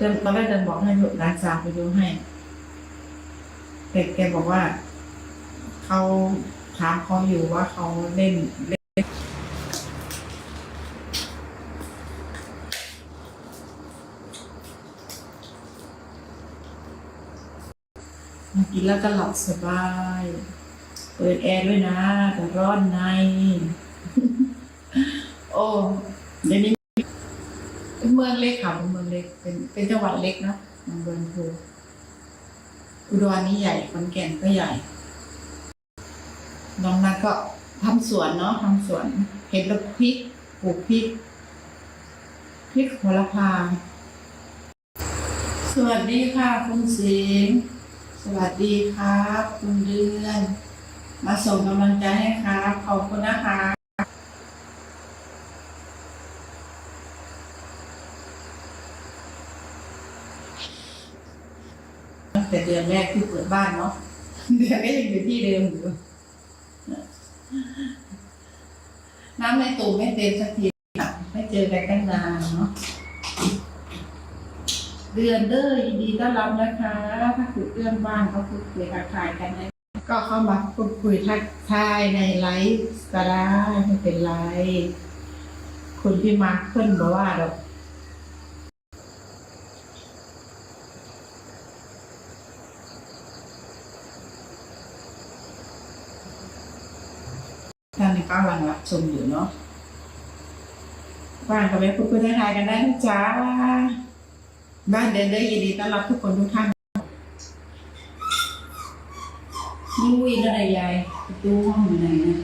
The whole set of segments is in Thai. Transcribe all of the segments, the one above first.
เดินตอนแรกเดินบอกให้ร้านสาวไปดูให้แต่แกบอกว่าเขาถามเขาอยู่ว่าเขาเล่นเล่นมากินแล้วก็หลับสบาย เปิดแอร์ด้วยนะแต่ร้อนใน โอ้เดี๋ยวนี้เป็นเมืองเล็กค่ะ เป็นเป็นจังหวัดเล็กเนาะเมืองเบิร์นพูอุดรนี่ใหญ่ขอนแก่นก็ใหญ่น้องนัทก็ทำสวนเนาะทำสวน เห็ดล้วพริกปลูกพริกพริกโหระพา สวัสดีค่ะ คุณสิงห์สวัสดีครับ คุณเดือน มาส่งกำลังใจให้ครับ ขอบคุณนะคะ แต่เดือนแรกที่เปิดบ้านเนาะเดือนก็ยังอยู่ที่เดิมอยู่น้ำในตูไม่เต็มสักทีไม่เจอกันตั้งนานเนาะเดือนเด้อยินดีต้อนรับนะคะ ถ้าคุยเรื่องบ้านก็คุยทักทายกันนะก็เข้ามาพูดคุยทักทายในไลฟ์ก็ได้ไม่เป็นไร คุณพี่มาร์คเพิ่นบอกว่าเรา ท่านก็กำลังรับชมอยู่เนาะบ้านก็ไปพูดคุยทักทายกันได้นะจ๊ะบ้านเดินได้ยินดีต้อนรับทุกคนทุกท่านนี่วิ่งอะไรยายประตูห้องอยู่ไหนนะ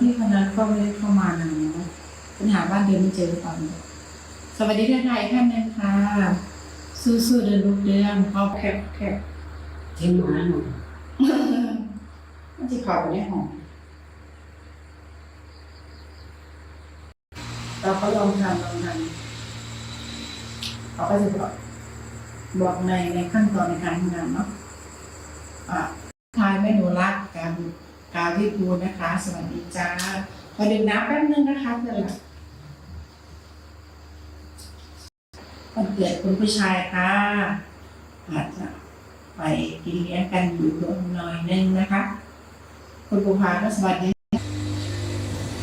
ที่คณะก็ไม่ได้เข้ามานานนะปัญหา บ้านเดินไม่เจอตอนนี้สวัสดีท่านไทยท่านนึงค่ะ สู้ๆเดินลุกเดือนเขาแคบแคบเห็นหมาหนูมันจะข้าไปในห้องเราก็ลองทำลองทำเขาก็จะบอกบอกในในขั้นตอนในการทำงานเนาะอะทายไม่หนูรักการการที่พูนะคะ สวัสดีจ้าขอดื่มน้ำแป๊บนึงนะคะเพื่อนละ วันเกิดคุณผู้ชายค่ะอาจจะไปกินเลี้ยงกันอยู่รวมหน่อยนึงนะคะ คุณภูพาก็สวัสดี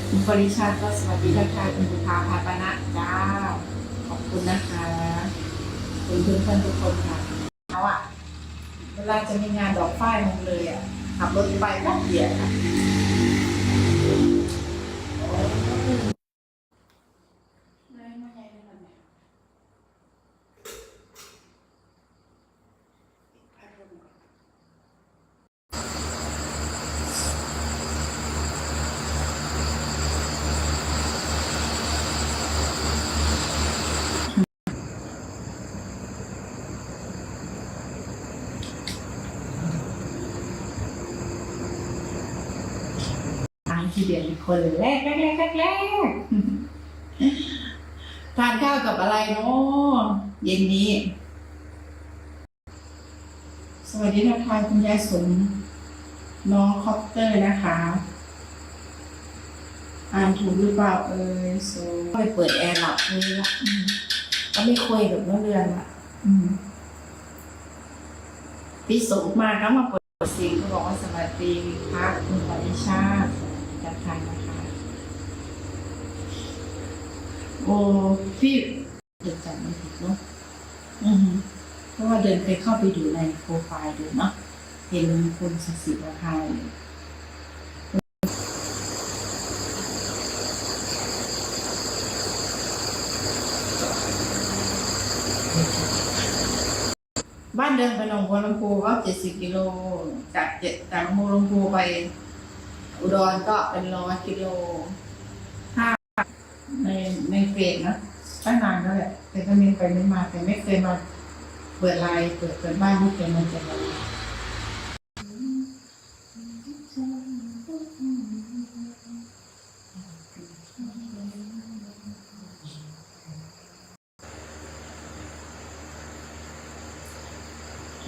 คุณปริชาติก็สวัสดีนะคะคุณภูพาพาปนะจ้าขอบคุณนะคะคุณเพื่อนเพื่อนทุกคนค่ะเขาอะเวลาจะมีงานดอกฝ้ายมันเลยอะขับรถไปแป๊บเดียว ทานทีเดียวอีกคนเลยแรกแรกแรกแรกแรกทานข้าวกับอะไรเนาะเย็นนี้ สวัสดีทักทายคุณยายสมน้องคอปเตอร์นะคะ อ่านถูกหรือเปล่าเออโซไปเปิดแอร์หลับเลยละอืมก็ไม่คุยกับน้องเรือนละอืมพี่สุมาก็มาเปิดเสียงเขาบอกว่าสวัสดีค่ะคุณปริชาติ จัดทายนะคะ โอ้พี่เดินจำไม่ผิดเนาะอือฮึเพราะว่าเดินไปเข้าไปดูในโปรไฟล์ดูเนาะเห็นคุณสสิวภาอยู่บ้านเดินไปหนองบัวลำพูก็เจ็ดสิบกิโลจากเจ็ดจากหนองบัวลำพูไป อุดรก็เป็นร้อยกิโลถ้าในในเฟซนะตั้งนานแล้วแหละแต่ก็มีไปไม่มาแต่ไม่เคยมาเปิดไลน์เปิดเปิดบ้านไม่เคยมาเจอ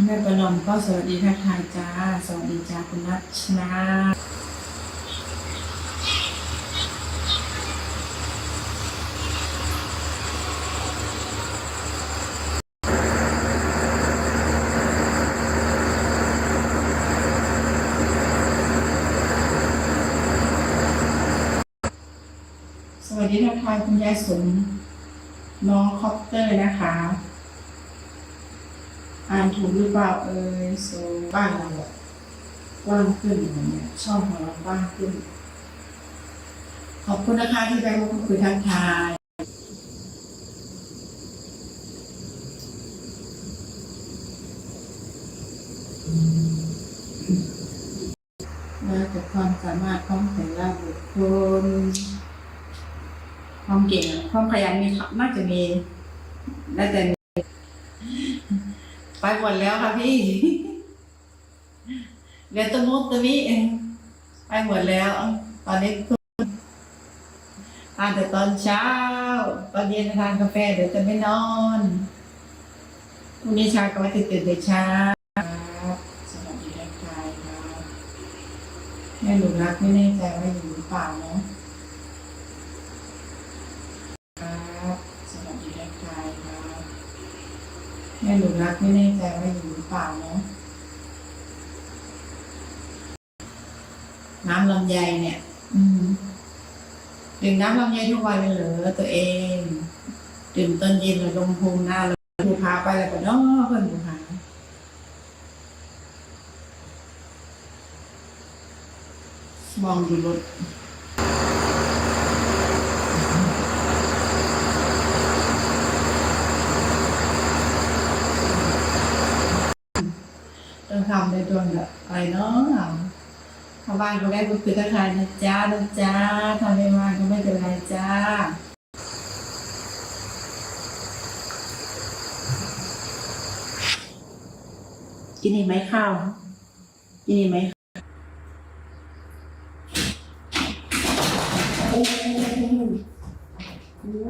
แม่ประนอมก็สวัสดีทักทายจ้า สวัสดีจ้าคุณนัชนา ส วัสดีทักทายคุณยายสมน้องคอปเตอร์นะคะ อ่านถูกหรือเปล่าเอ่ยโซบ้านเราอะกว้างขึ้นอย่างเงี้ยช่องของเรากว้างขึ้น ขอบคุณนะคะที่ได้มาพูดคุยทักทายมาจากความสามารถของแต่ละบุคคล ความ เก่งความขยันมีน่าจะมีน่าจะมีไปหมดแล้วค่ะพี่เหลือแตัวมุกตัวนี้เองไปหมดแล้ว ตอนนี้ทานแต่ตอนเช้า ตอนเย็นทานกาแฟเดี๋ยวจะไม่นอนพรุ่งนี้เช้าก็มาตื่นตื่นแต่เช้าครับสวัสดีทักทายครับแม่หนูรักไม่แน่ใจว่าอยู่หรือเปล่าเนาะ ครับสวัสดีทักทายครับแม่หนูรักไม่แน่ใจว่าอยู่หรือเปล่าเนาะน้ำลำไยเนี่ย อืมดื่มน้ำลำไยทุกวันเลยเหรอตัวเองดื่มตอนเย็นเลยลงพุงหน้าเลยภูพาไปแล้วก็เนาะเพื่อนภูพามอง ดูรถต้องทำในดวแบบอะไรเนาะทำบ้านก็ได้บุญคือทักทายนะจ้านะจ้าทำไม่มาก็ไม่เป็นไรจ้ากินอีกไหมข้าวกินอีกไหมโอ้โห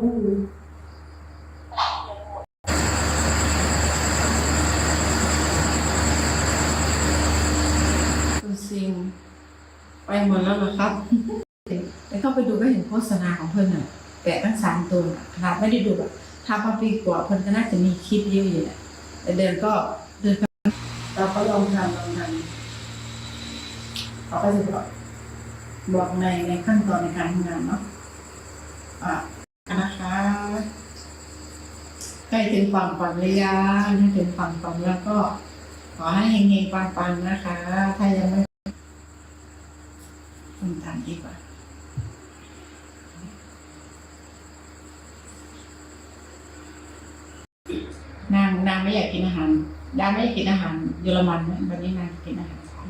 คุณซิงไป หมดแล้วเหรอครับแต่เข้าไปดูก็เห็นโฆษณาของเพิ่อนอะแปะตั้งสามตัวน่ะขนาดไม่ได้ดูแบบทำมาปีกว่าเพิ่อนก็น่าจะมีคลิปเยอะอยู่แหละแต่เดินก็เดินเราก็ลองทำลองทำเขาก็จะบอกบอกในในขั้นตอนในการทำงานเนาะอะนะคะใกล้ถึงฝั่งฝันรือยังถ้ถึงฝั่งฝันแล้วก็ขอให้เฮงๆปังๆนะคะ ถ้ายังไม่ คุณทานดีกว่านางนางไม่อยากกินอาหารนางไม่อยากกินอาหารเยอรมันนะวันนี้นางกินอาหารไทย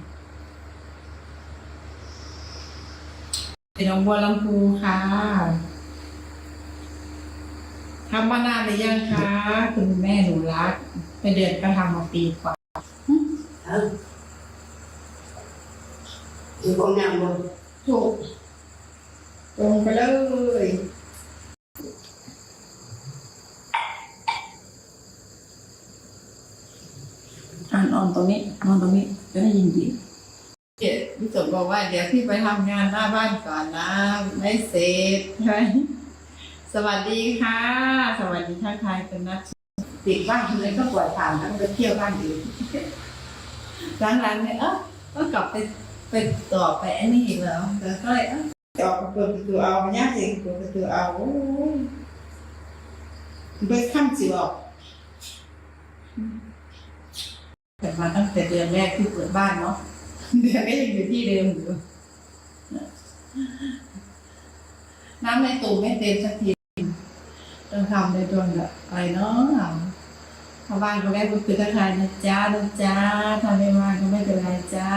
เป็นน้องบัวลำพูค่ะทำมานานหรือยังคะคุณแม่หนูรักไปเดือนก็ทำมาปีกว่า Ừ. Thì con nằm rồi ถูกตรงไปเลยอ่านออนตรงนี้นอนตรงนี้จะได้ยินดีเดี๋ยวพี่สมบอกว่าเดี๋ยวพี่ไปทำงานหน้าบ้านก่อนนะ ไม่เสร็จใช่ไหมสวัสดีค่ะ สวัสดีทักทายเป็นนัดติดบ้านเลยก็ปล่อยผ่านทั้งไปเที่ยวบ้านอื่นหลังๆเนี่ยเออก็กลับไป ไปต่อไปอันนี้อีกแล้วแต่ก็เลยเอ้าจะออกเปิดประตูเอามาย่าเองเปิดประตูเอาไปข้ามสิออกแต่มาตั้งแต่เดือนแรกที่เปิดบ้านเนาะเดือนก็ยังอยู่ที่เดิมอยู่น้ำในตู้ไม่เต็มสักทีต้องทำในดวแบบอะไรเนาะชาบ้านก็ได้ก็คือทักทายนะจ้านะจ้าทำไม่มาก็ไม่เป็นไรจ้า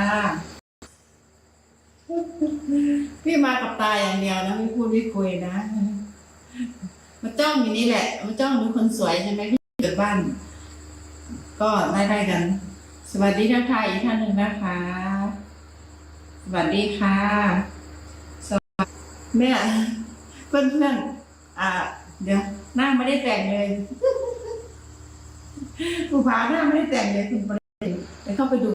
พี่มากับตาอย่างเดียวนะไม่พูดไม่คุยนะมาจ้องอยู่นี่แหละมาจ้องดูคนสวยใช่ไหมพี่เกิดบ้าน ก็ได้ได้กัน สวัสดีทักทายอีกท่านหนึ่งนะคะ สวัสดีค่ะสวัสดีแม่เพื่อนเพื่อนอ่า เดี๋ยวหน้าไม่ได้แต่งเลยผู้พาหน้าไม่ได้แต่งเลยคุณไปเข้าไปดู